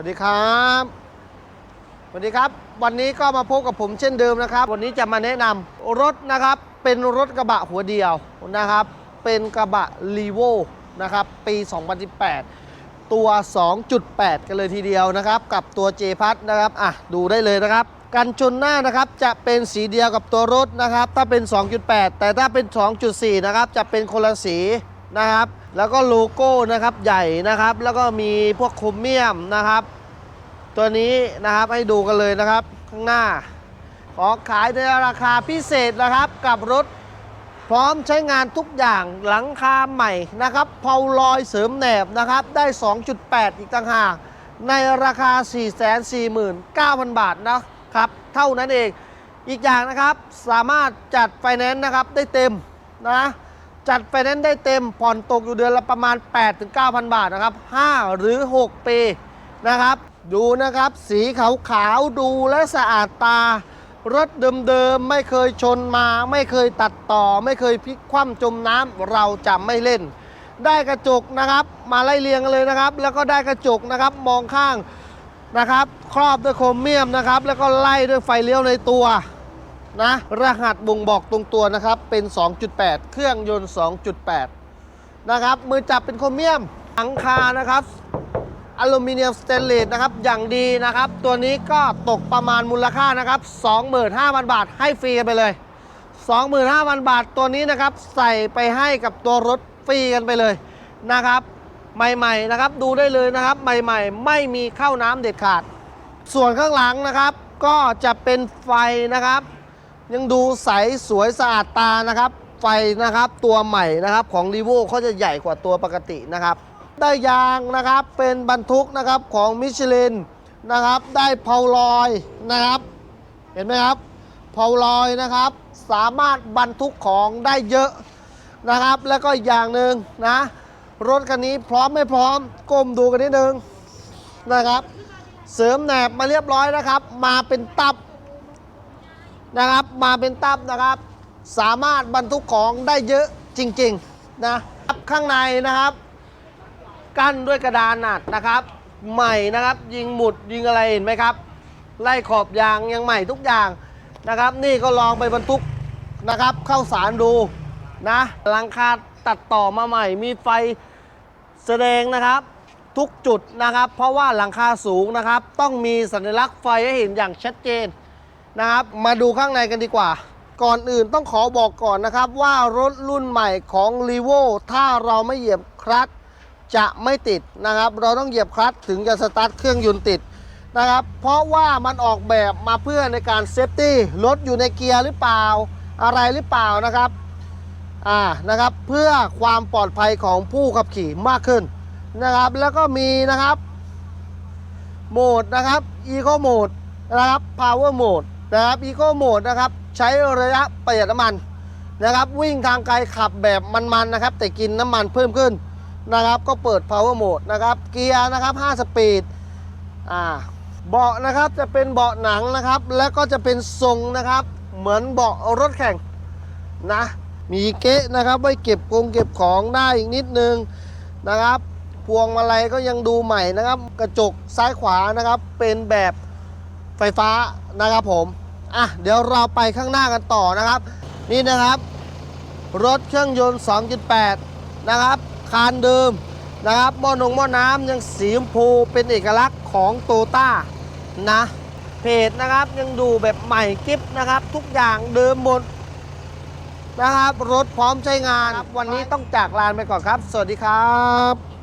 วัสดีครับสวัสดีครับ วันนี้ก็มาพบกับผมเช่นเดิมนะครับ วันนี้จะมาแนะนำรถนะครับ เป็นรถกระบะหัวเดียวนะครับ เป็นกระบะรีโวนะครับ ปี 2018 ตัว 2.8 กันเลยทีเดียวนะครับ กับตัว J พัทนะครับอะดูได้เลยนะครับกันชนหน้านะครับจะเป็นสีเดียวกับตัวรถนะครับ ถ้าเป็น 2.8 แต่ถ้าเป็น 2.4 นะครับจะเป็นคนละสีนะครับ แล้วก็โลโก้นะครับใหญ่นะครับ แล้วก็มีพวกโครเมียมนะครับ ตัวนี้นะครับให้ดูกันเลยนะครับ ข้างหน้า ขอขายในราคาพิเศษนะครับกับรถพร้อมใช้งานทุกอย่างหลังคาใหม่นะครับเพาลอยเสริมแหนบนะครับ ได้ 2.8 อีกต่างหากในราคา 449,000 บาทนะครับ เท่านั้นเองอีกอย่างนะครับสามารถจัดไฟแนนซ์นะครับได้เต็มนะ จัดไฟแนนซ์ได้เต็มผ่อนตกอยู่เดือนละประมาณ 8-9,000 บาทนะครับ 5 หรือ 6 ปีนะครับ ดูนะครับ สีขาวๆดูและสะอาดตา รถเดิมๆ ไม่เคยชนมา ไม่เคยตัดต่อ ไม่เคยพลิกคว่ำจมน้ำเราจะไม่เล่น ได้กระจกนะครับ มาไล่เรียงกันเลยนะครับ แล้วก็ได้กระจกนะครับมองข้างนะครับ ครอบด้วยโครเมียมนะครับ แล้วก็ไล่ด้วยไฟเลี้ยวในตัว นะรหัสบ่งบอกตรงตัวนะครับเป็น 2.8 เครื่องยนต์ 2.8 นะครับ มือจับเป็นโครเมียมหลังคานะครับอลูมิเนียมสเตนเลสนะครับอย่างดีนะครับ ตัวนี้ก็ตกประมาณมูลค่านะครับ 25,000 บาทให้ฟรีกันไปเลย 25,000 บาทตัวนี้นะครับ ใส่ไปให้กับตัวรถฟรีกันไปเลยนะครับ ใหม่ๆนะครับดูได้เลยนะครับ ใหม่ๆ ไม่มีเข้าน้ำเด็ดขาด ส่วนข้างหลังนะครับ ก็จะเป็นไฟนะครับ ยังดูใสสวยสะอาดตานะครับ ไฟนะครับตัวใหม่นะครับของ r ีโวเขาจะใหญ่กว่าตัวปกตินะครับ ได้ยางนะครับเป็นบรรทุกนะครับของมิชลินนะครับ ได้เพาลอยนะครับ เห็นไหมครับเพาลอยนะครับ สามารถบรรทุกของได้เยอะนะครับ แล้วก็อีกอย่างหนึ่งนะ รถคันนี้พร้อมไม่พร้อมก้มดูกันนิดนึงนะครับ เสริมแหนบมาเรียบร้อยนะครับ มาเป็นตับ นะครับ มาเป็นตับนะครับ สามารถบรรทุกของได้เยอะจริงๆนะครับข้างในนะครับ กั้นด้วยกระดานอัดนะครับ ใหม่นะครับ ยิงหมุดยิงอะไรเห็นไหมครับ ไล่ขอบยางยังใหม่ทุกอย่างนะครับ นี่ก็ลองไปบรรทุกนะครับ เข้าสารดูนะหลังคาตัดต่อมาใหม่ มีไฟแสดงนะครับทุกจุดนะครับ เพราะว่าหลังคาสูงนะครับ ต้องมีสัญลักษณ์ไฟให้เห็นอย่างชัดเจน นะครับ มาดูข้างในกันดีกว่า ก่อนอื่นต้องขอบอกก่อนนะครับ ว่ารถรุ่นใหม่ของ r ีโวถ้าเราไม่เหยียบคลัตช์จะไม่ติดนะครับ เราต้องเหยียบคลัตช์ถึงจะสตาร์ทเครื่องยนต์ติดนะครับ เพราะว่ามันออกแบบมาเพื่อในการเซฟตี้รถอยู่ในเกียร์หรือเปล่าอะไรหรือเปล่านะครับอ่านะครับ เพื่อความปลอดภัยของผู้ขับขี่มากขึ้นนะครับ แล้วก็มีนะครับโหมดนะครับ Eco Mode นะครับ Power Mode นะครับ Eco Mode นะครับใช้ระยะประหยัดน้ำมันนะครับ วิ่งทางไกลขับแบบมันๆนะครับ แต่กินน้ำมันเพิ่มขึ้นนะครับ ก็เปิด Power Mode นะครับ เกียร์นะครับ 5 สปีดอ่าเบาะนะครับจะเป็นเบาะหนังนะครับ แล้วก็จะเป็นทรงนะครับ เหมือนเบาะรถแข่งนะมีเก๊ะนะครับไว้เก็บกงเก็บของได้อีกนิดนึงนะครับ พวงมาลัยก็ยังดูใหม่นะครับ กระจกซ้ายขวานะครับเป็นแบบ ไฟฟ้านะครับผมอะเดี๋ยวเราไปข้างหน้ากันต่อนะครับ นี่นะครับ รถเครื่องยนต์ 2.8 นะครับ คานเดิมนะครับหม้อนงหม้อน้ำยังสีชมพูเป็นเอกลักษณ์ของโตต้านะเพจนะครับยังดูแบบใหม่กิฟนะครับ ทุกอย่างเดิมหมดนะครับ รถพร้อมใช้งานวันนี้ต้องจากลานไปก่อนครับ สวัสดีครับ